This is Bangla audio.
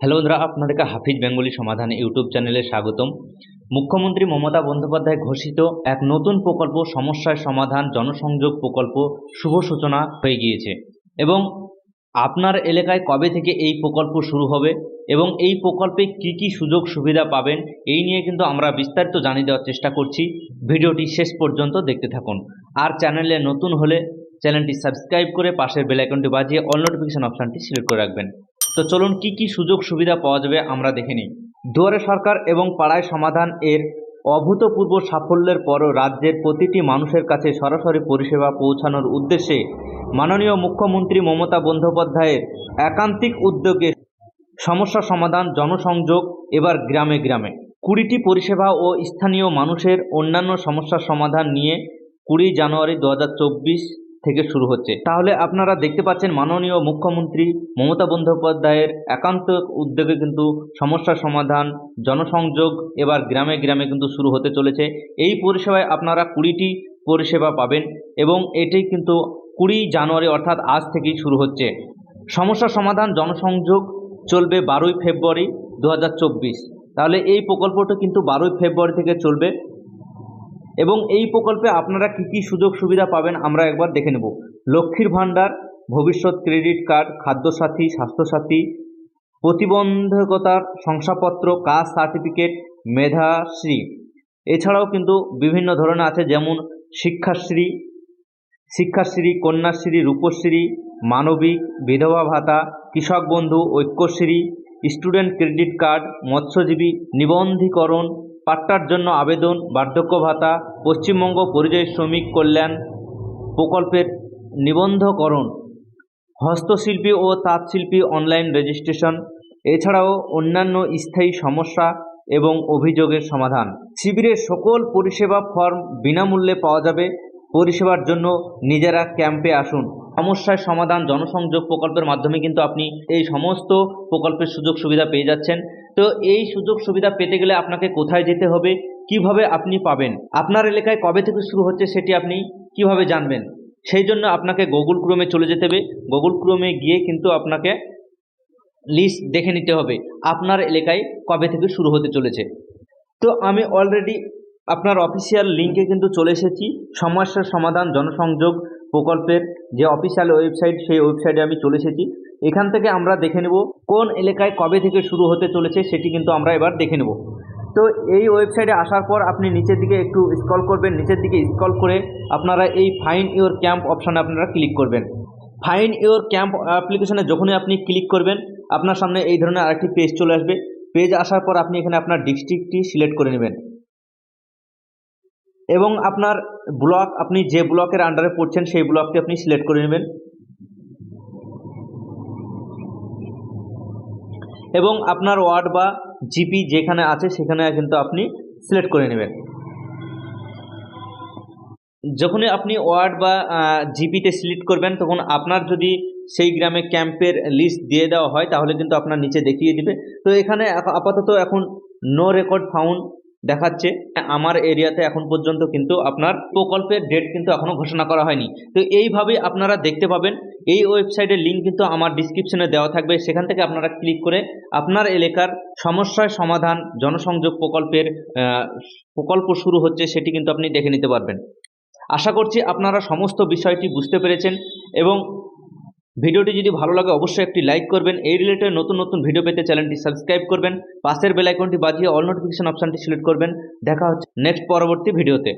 হ্যালো বন্ধুরা, আপনাদেরকে হাফিজ বেঙ্গলি সমাধান ইউটিউব চ্যানেলে স্বাগতম। মুখ্যমন্ত্রী মমতা বন্দ্যোপাধ্যায় ঘোষিত এক নতুন প্রকল্প সমস্যার সমাধান জনসংযোগ প্রকল্প শুভ সূচনা হয়ে গিয়েছে। এবং আপনার এলাকায় কবে থেকে এই প্রকল্প শুরু হবে এবং এই প্রকল্পে কি কি সুযোগ সুবিধা পাবেন, এই নিয়ে কিন্তু আমরা বিস্তারিত জানিয়ে দেওয়ার চেষ্টা করছি। ভিডিওটি শেষ পর্যন্ত দেখতে থাকুন। আর চ্যানেলে নতুন হলে চ্যানেলটি সাবস্ক্রাইব করে পাশের বেল আইকনটি বাজিয়ে অল নোটিফিকেশন অপশানটি সিলেক্ট করে রাখবেন। তো চলুন কি কি সুযোগ সুবিধা পাওয়া যাবে আমরা দেখে নিই। দুয়ারে সরকার এবং পাড়ায় সমাধান এর অভূতপূর্ব সাফল্যের পরও রাজ্যের প্রতিটি মানুষের কাছে সরাসরি পরিষেবা পৌঁছানোর উদ্দেশ্যে মাননীয় মুখ্যমন্ত্রী মমতা বন্দ্যোপাধ্যায়ের একান্তিক উদ্যোগে সমস্যা সমাধান, জনসংযোগ, এবার গ্রামে গ্রামে। কুড়িটি পরিষেবা ও স্থানীয় মানুষের অন্যান্য সমস্যার সমাধান নিয়ে কুড়ি জানুয়ারি দু হাজার চব্বিশ থেকে শুরু হচ্ছে। তাহলে আপনারা দেখতে পাচ্ছেন মাননীয় মুখ্যমন্ত্রী মমতা বন্দ্যোপাধ্যায়ের একান্ত উদ্যোগে কিন্তু সমস্যা সমাধান, জনসংযোগ এবার গ্রামে গ্রামে কিন্তু শুরু হতে চলেছে। এই পরিষেবায় আপনারা কুড়িটি পরিষেবা পাবেন এবং এটি কিন্তু কুড়ি জানুয়ারি অর্থাৎ আজ থেকেই শুরু হচ্ছে। সমস্যা সমাধান, জনসংযোগ চলবে বারোই ফেব্রুয়ারি দু হাজার চব্বিশ। তাহলে এই প্রকল্পটা কিন্তু বারোই ফেব্রুয়ারি থেকে চলবে। এবং এই প্রকল্পে আপনারা কী কী সুযোগ সুবিধা পাবেন আমরা একবার দেখে নেব। লক্ষ্মীর ভাণ্ডার, ভবিষ্যৎ ক্রেডিট কার্ড, খাদ্যসাথী, স্বাস্থ্যসাথী প্রতিবন্ধকতার শংসাপত্র, কাস্ট সার্টিফিকেট, মেধাশ্রী। এছাড়াও কিন্তু বিভিন্ন ধরনের আছে, যেমন শিক্ষাশ্রী শিক্ষাশ্রী, কন্যাশ্রী, রূপশ্রী, মানবিক, বিধবা ভাতা, কৃষক বন্ধু, ঐক্যশ্রী, স্টুডেন্ট ক্রেডিট কার্ড, মৎস্যজীবী, নিবন্ধীকরণ পাট্টার জন্য আবেদন, বার্ধক্য ভাতা, পশ্চিমবঙ্গ পরিযায়ী শ্রমিক কল্যাণ প্রকল্পের নিবন্ধকরণ, হস্তশিল্পী ও তাঁতশিল্পী অনলাইন রেজিস্ট্রেশন, এছাড়াও অন্যান্য স্থায়ী সমস্যা এবং অভিযোগের সমাধান। শিবিরের সকল পরিষেবা ফর্ম বিনামূল্যে পাওয়া যাবে। পরিষেবার জন্য নিজেরা ক্যাম্পে আসুন। সমস্যার সমাধান জনসংযোগ প্রকল্পের মাধ্যমে কিন্তু আপনি এই সমস্ত প্রকল্পের সুযোগ সুবিধা পেয়ে যাচ্ছেন। তো এই সুযোগ সুবিধা পেতে গেলে আপনাকে কোথায় যেতে হবে, কীভাবে আপনি পাবেন, আপনার এলাকায় কবে থেকে শুরু হচ্ছে সেটি আপনি কীভাবে জানবেন, সেই জন্য আপনাকে গুগল ক্রোমে চলে যেতে হবে। গুগল ক্রোমে গিয়ে কিন্তু আপনাকে লিস্ট দেখে নিতে হবে আপনার এলাকায় কবে থেকে শুরু হতে চলেছে। তো আমি অলরেডি আপনার অফিসিয়াল লিঙ্কে কিন্তু চলে এসেছি। সমস্যার সমাধান, জনসংযোগ প্রকল্পের যে অফিসিয়াল ওয়েবসাইট সেই ওয়েবসাইটে আমি চলে এসেছি। এখান থেকে আমরা দেখে নেব কোন এলাকায় কবে থেকে শুরু হতে চলেছে, সেটি কিন্তু আমরা এবার দেখে নেব। তো এই ওয়েবসাইটে আসার পর আপনি নিচের দিকে একটু স্ক্রল করবেন, নিচের দিকে স্ক্রল করে আপনারা এই ফাইন ইওর ক্যাম্প অপশানে আপনারা ক্লিক করবেন। ফাইন ইওর ক্যাম্প অ্যাপ্লিকেশনে যখনই আপনি ক্লিক করবেন, আপনার সামনে এই ধরনের আরেকটি পেজ চলে আসবে। পেজ আসার পর আপনি এখানে আপনার ডিস্ট্রিক্টটি সিলেক্ট করে নেবেন। এবং আপনার ব্লক আপনি যে ব্লকের আন্ডারে পড়ছেন, সেই ব্লকটি আপনি সিলেক্ট করে নেবেন। এবং আপনার ওয়ার্ড বা জিপি যেখানে আছে, সেখানে কিন্তু আপনি সিলেক্ট করে নেবেন। যখনই আপনি ওয়ার্ড বা জিপিতে সিলেক্ট করবেন, তখন আপনার যদি সেই গ্রামে ক্যাম্পের লিস্ট দিয়ে দেওয়া হয়, তাহলে কিন্তু আপনার নিচে দেখিয়ে দিবে। তো এখানে আপাতত এখন নো রেকর্ড ফাউন্ড দেখাচ্ছে, আমার এরিয়াতে এখন পর্যন্ত কিন্তু আপনার প্রকল্পের ডেট কিন্তু এখনও ঘোষণা করা হয়নি। তো এইভাবে আপনারা দেখতে পাবেন, এই ওয়েবসাইটের লিঙ্ক কিন্তু আমার ডিসক্রিপশনে দেওয়া থাকবে। সেখান থেকে আপনারা ক্লিক করে আপনার এলাকার সমস্যার সমাধান, জনসংযোগ প্রকল্পের প্রকল্প শুরু হচ্ছে সেটি কিন্তু আপনি দেখে নিতে পারবেন। আশা করছি আপনারা সমস্ত বিষয়টি বুঝতে পেরেছেন এবং ভিডিওটি যদি ভালো লাগে, অবশ্যই একটি লাইক করবেন। এই রিলেটেড নতুন নতুন ভিডিও পেতে চ্যানেলটি সাবস্ক্রাইব করবেন। পাশের বেলাইকনটি বাজিয়ে অল নোটিফিকেশন অপশানটি সিলেক্ট করবেন। দেখা হচ্ছে নেক্সট পরবর্তী ভিডিওতে।